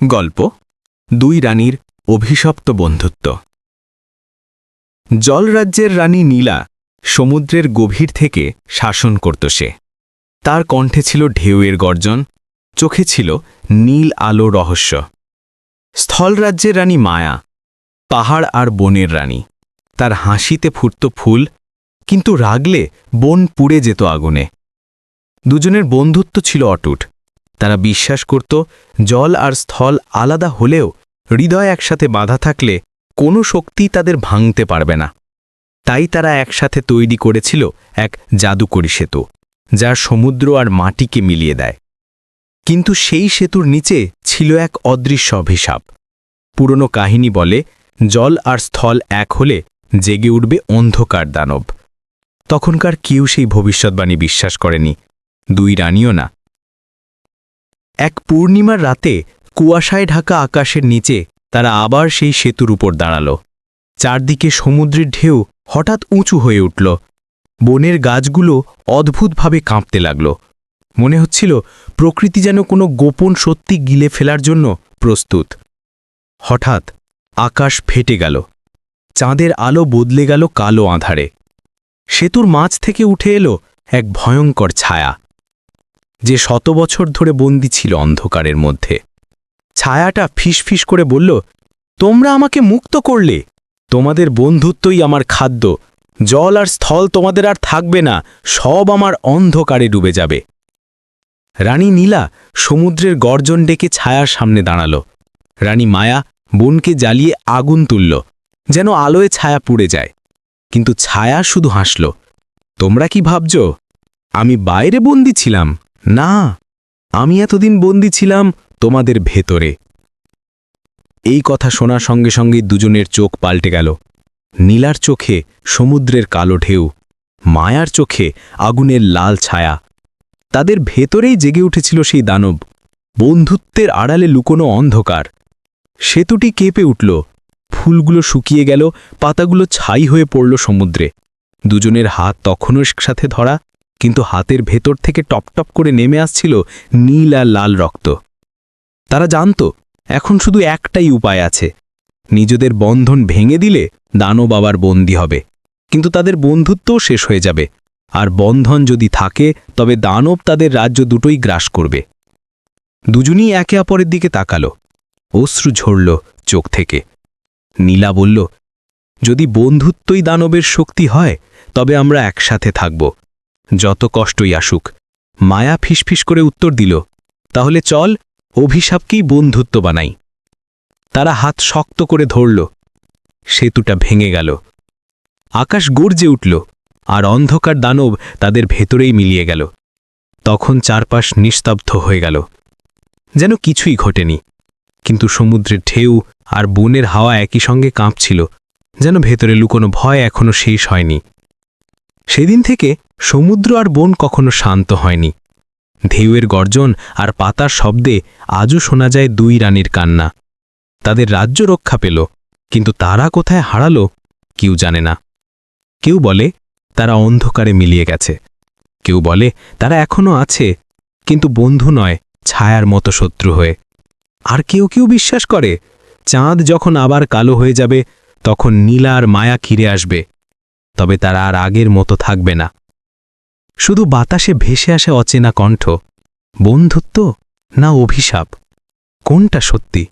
গল্প, দুই রানীর অভিশপ্ত বন্ধুত্ব। জলরাজ্যের রানী নীলা সমুদ্রের গভীর থেকে শাসন করত সে। তার কণ্ঠে ছিল ঢেউয়ের গর্জন, চোখে ছিল নীল আলো রহস্য। স্থলরাজ্যের রানী মায়া, পাহাড় আর বনের রানী। তার হাসিতে ফুটত ফুল, কিন্তু রাগলে বন পুড়ে যেত আগুনে। দুজনের বন্ধুত্ব ছিল অটুট। তারা বিশ্বাস করত জল আর স্থল আলাদা হলেও হৃদয় একসাথে বাঁধা থাকলে কোনো শক্তি তাদের ভাঙতে পারবে না। তাই তারা একসাথে তৈরি করেছিল এক জাদুকরী সেতু, যা সমুদ্র আর মাটিকে মিলিয়ে দেয়। কিন্তু সেই সেতুর নিচে ছিল এক অদৃশ্য অভিশাপ। পুরনো কাহিনী বলে, জল আর স্থল এক হলে জেগে উঠবে অন্ধকার দানব। তখনকার কেউ সেই ভবিষ্যৎবাণী বিশ্বাস করেনি। দুই রানীও না এক পূর্ণিমার রাতে কুয়াশায় ঢাকা আকাশের নিচে তারা আবার সেই সেতুর উপর দাঁড়াল। চারদিকে সমুদ্রের ঢেউ হঠাৎ উঁচু হয়ে উঠল। বনের গাছগুলো অদ্ভুতভাবে কাঁপতে লাগল। মনে হচ্ছিল প্রকৃতি যেন কোনো গোপন সত্যি গিলে ফেলার জন্য প্রস্তুত। হঠাৎ আকাশ ফেটে গেল। চাঁদের আলো বদলে গেল কালো আঁধারে। সেতুর মাঝ থেকে উঠে এলো এক ভয়ঙ্কর ছায়া। যে শত বছর ধরে বন্দি ছিল অন্ধকারের মধ্যে। ছায়াটা ফিসফিস করে বলল, তোমরা আমাকে মুক্ত করলে। তোমাদের বন্ধুত্বই আমার খাদ্য। জল আর স্থল তোমাদের আর থাকবে না, সব আমার অন্ধকারে ডুবে যাবে। রানী নীলা সমুদ্রের গর্জন ডেকে ছায়ার সামনে দাঁড়াল। রানী মায়া বনকে জ্বালিয়ে আগুন তুলল, যেন আলোয় ছায়া পুড়ে যায়। কিন্তু ছায়া শুধু হাসল, তোমরা কি ভাবছ? আমি বাইরে বন্দি ছিলাম। না, আমি এতদিন বন্দি ছিলাম তোমাদের ভেতরে। এই কথা শোনার সঙ্গে সঙ্গে দুজনের চোখ পাল্টে গেল। নীলার চোখে সমুদ্রের কালো ঢেউ, মায়ার চোখে আগুনের লাল ছায়া। তাদের ভেতরেই জেগে উঠেছিল সেই দানব। বন্ধুত্বের আড়ালে লুকোনো অন্ধকার। সেতুটি কেঁপে উঠল। ফুলগুলো শুকিয়ে গেল, পাতাগুলো ছাই হয়ে পড়ল সমুদ্রে। দুজনের হাত তখনও সাথে ধরা কিন্তু হাতের ভেতর থেকে টপটপ করে নেমে আসছিল নীল আর লাল রক্ত। তারা জানত, এখন শুধু একটাই উপায় আছে। নিজেদের বন্ধন ভেঙে দিলে দানব আবার বন্দী হবে। কিন্তু তাদের বন্ধুত্বও শেষ হয়ে যাবে। আর বন্ধন যদি থাকে, তবে দানব তাদের রাজ্য দুটোই গ্রাস করবে। দুজনই একে অপরের দিকে তাকালো। অশ্রু ঝরল চোখ থেকে। নীলা বলল, যদি বন্ধুত্বই দানবের শক্তি হয়, তবে আমরা একসাথে থাকব। যত কষ্টই আসুক। মায়া ফিসফিস করে উত্তর দিল, তাহলে চল অভিশাপকেই বন্ধুত্ব বানাই। তারা হাত শক্ত করে ধরল। সেতুটা ভেঙে গেল। আকাশ গর্জে উঠল, আর অন্ধকার দানব তাদের ভেতরেই মিলিয়ে গেল। তখন চারপাশ নিস্তব্ধ হয়ে গেল। যেন কিছুই ঘটেনি, কিন্তু সমুদ্রের ঢেউ আর বনের হাওয়া একই সঙ্গে কাঁপছিল, যেন ভেতরে লুকোনো ভয় এখনও শেষ হয়নি। সেদিন থেকে সমুদ্র আর বন কখনো শান্ত হয়নি। ঢেউয়ের গর্জন আর পাতার শব্দে আজও শোনা যায় দুই রানীর কান্না। তাদের রাজ্য রক্ষা পেল, কিন্তু তারা কোথায় হারালো কেউ জানে না। কেউ বলে, তারা অন্ধকারে মিলিয়ে গেছে। কেউ বলে, তারা এখনও আছে, কিন্তু বন্ধু নয়, ছায়ার মতো শত্রু হয়ে। আর কেউ কেউ বিশ্বাস করে, চাঁদ যখন আবার কালো হয়ে যাবে, তখন নীলা আর মায়া ফিরে আসবে। তবে তারা আর আগের মতো থাকবে না। শুধু বাতাসে ভেসে আসে অচেনা কণ্ঠ। বন্ধুত্ব না অভিশাপ? কোনটা সত্যি?